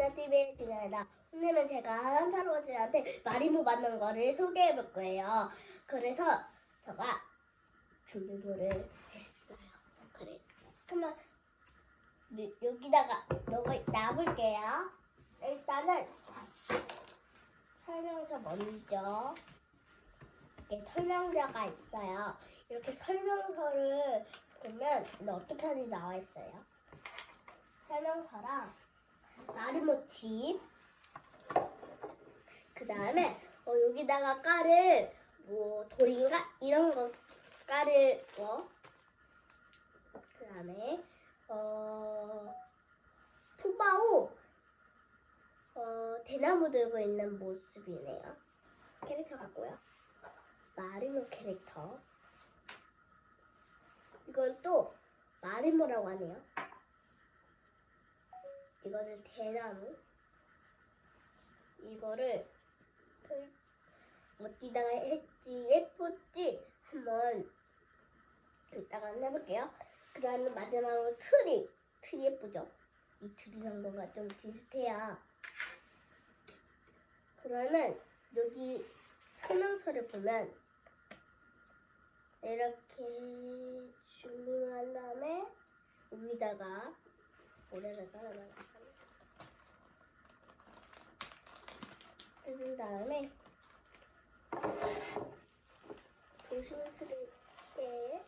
진아TV의 진아이다. 오늘은 제가 한타로즈한테 마리모 만든 거를 소개해 볼 거예요. 그래서 제가 준비물을 했어요. 그래. 그러면 네, 여기다가 요거 놔볼게요. 일단은 설명서 먼저 이렇게 설명서가 있어요. 이렇게 설명서를 보면 어떻게 하는지 나와 있어요. 설명서랑 마리모 칩. 그 다음에 어, 여기다가 깔을 뭐 돌인가 이런 거 깔을 거. 그 다음에 어 푸바오 어 대나무 들고 있는 모습이네요. 캐릭터 같고요. 마리모 캐릭터. 이건 또 마리모라고 하네요. 이거는 대나무. 이거를 펼- 어디다가 했지 예쁘지 한번 이따가 해볼게요. 그 다음에 마지막으로 트리. 트리 예쁘죠? 이 트리 정도가 좀 비슷해요. 그러면 여기 설명서를 보면 이렇게 준비한 다음에 여기다가 모래를 깔아놔요. 해준 다음에 조심스럽게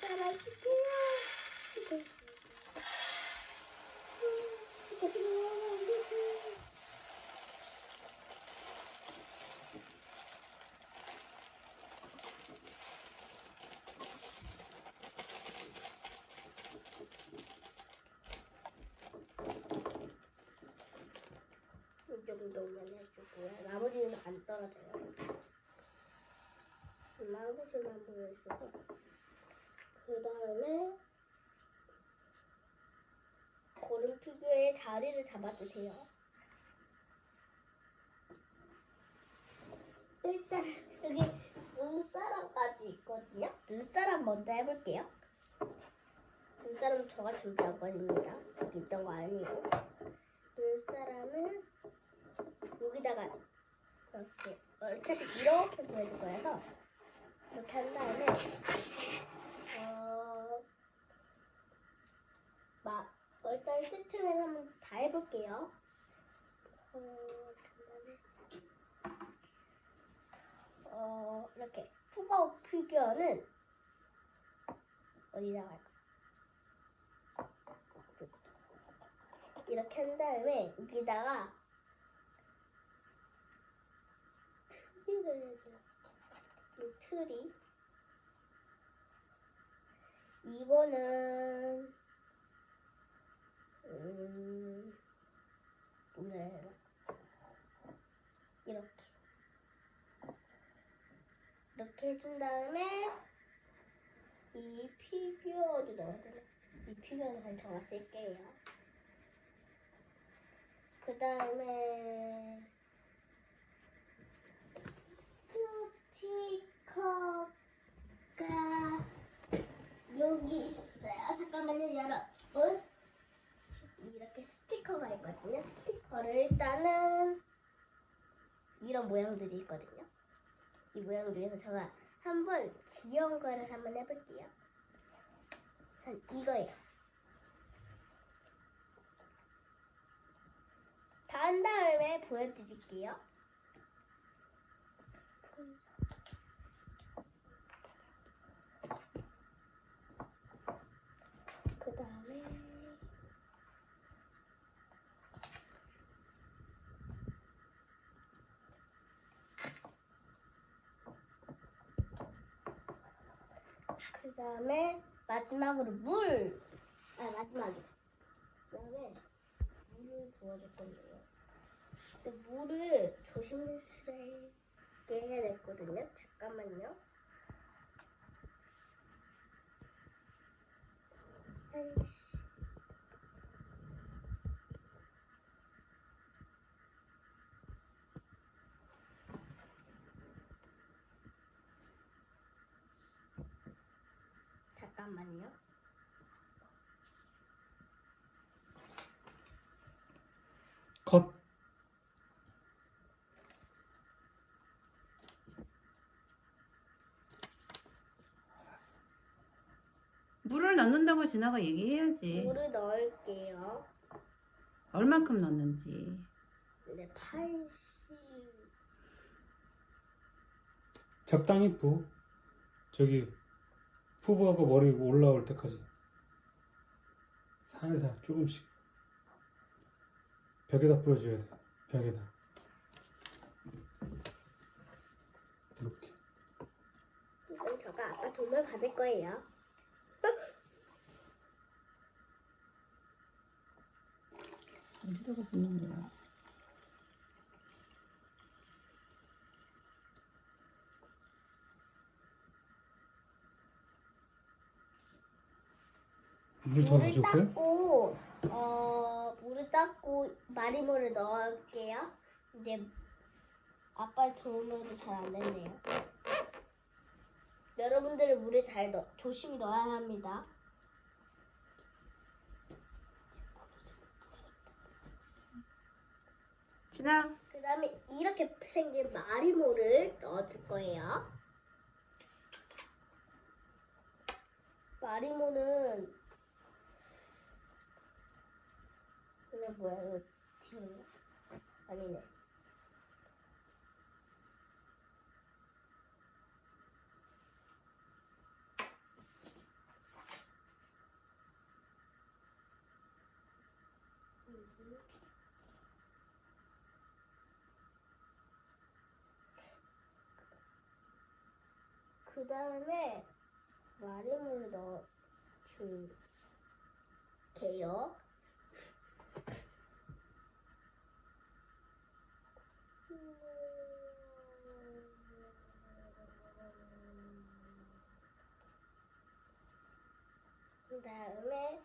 따라줄게요. 이 정도만 해주고요. 나머지는 안 떨어져요. 한 곳에만 보여 있어서. 그 다음에 고름 피규어의 자리를 잡아주세요. 일단 여기 눈사람까지 있거든요. 눈사람 먼저 해볼게요. 눈사람 저가 준비한 겁니다. 여기 있던 거 아니에요. 눈사람은 여기다가 이렇게 어차피 이렇게 보여줄 거여서 이렇게 한 다음에 어, 마, 어, 일단 세팅을 한번 다 해볼게요. 어, 어, 이렇게 푸바오 피규어는 어디다가? 이렇게 한 다음에 여기다가 해줘요. 이 트리. 이거는 음, 네. 이렇게 이렇게 해준 다음에 이 피규어를 넣어야 되나? 이 피규어는 그냥 제가 쓸게요. 그 다음에 스티커가 여기 있어요. 잠깐만요, 여러분. 이렇게 스티커가 있거든요. 스티커를 일단은 이런 모양들이 있거든요. 이 모양을 위해서 제가 한번 귀여운 거를 한번 해볼게요. 한 이거예요. 다 한 다음에 보여드릴게요. 그 다음에 그 다음에 마지막으로 물. 아 마지막에. 그 다음에 물을 부어줄 건데요. 근데 물을 조심스럽게 해야 되거든요. 잠깐만요. 아이씨. 잠깐만요. 컷. 물을 넣는다고 진아가 얘기해야지. 물을 넣을게요. 얼만큼 넣는지. 네, 80. 적당히 부. 저기 푸부하고 머리 올라올 때까지. 살살 조금씩. 벽에다 뿌려줘야 돼. 벽에다. 이렇게. 이건 저가 아까 돈을 받을 거예요. 어디다가 붓는 거야? 물 더 물을 넣어줄까요? 닦고 어 물을 닦고 마리모를 넣을게요. 이제 아빠 도움으로 잘 안 됐네요. 여러분들은 물을 잘 넣, 조심히 넣어야 합니다. 진아, 그 다음에 이렇게 생긴 마리모를 넣어줄 거예요. 마리모는 이거 뭐야 이거 뒤에 아니네. 그 다음에 마름을 넣어줄게요. 그 다음에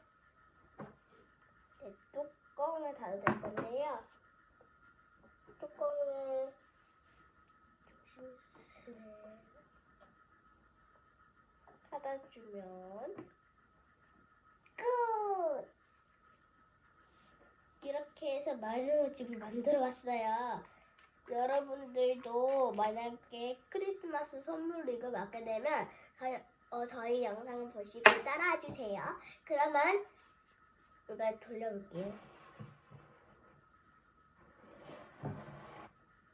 뚜껑을 닫을 건데요. 뚜껑을 조심스레 닫아주면 끝! 이렇게 해서 마리오 지금 만들어 왔어요. 여러분들도 만약에 크리스마스 선물로 이걸 받게 되면 저- 어, 저희 영상을 보시고 따라와 주세요. 그러면 이거 돌려볼게요.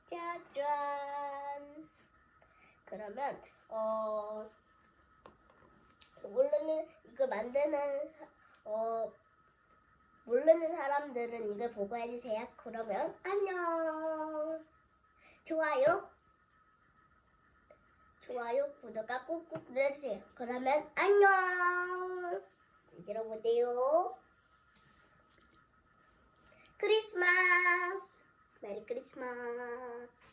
짜잔! 그러면 어 모르는 이거 만드는 사- 어 모르는 사람들은 이걸 보고 해주세요. 그러면 안녕. 좋아요. 좋아요, 구독과 꾹꾹 눌러주세요. 그러면 안녕. 들어보세요. 크리스마스. 메리 크리스마스.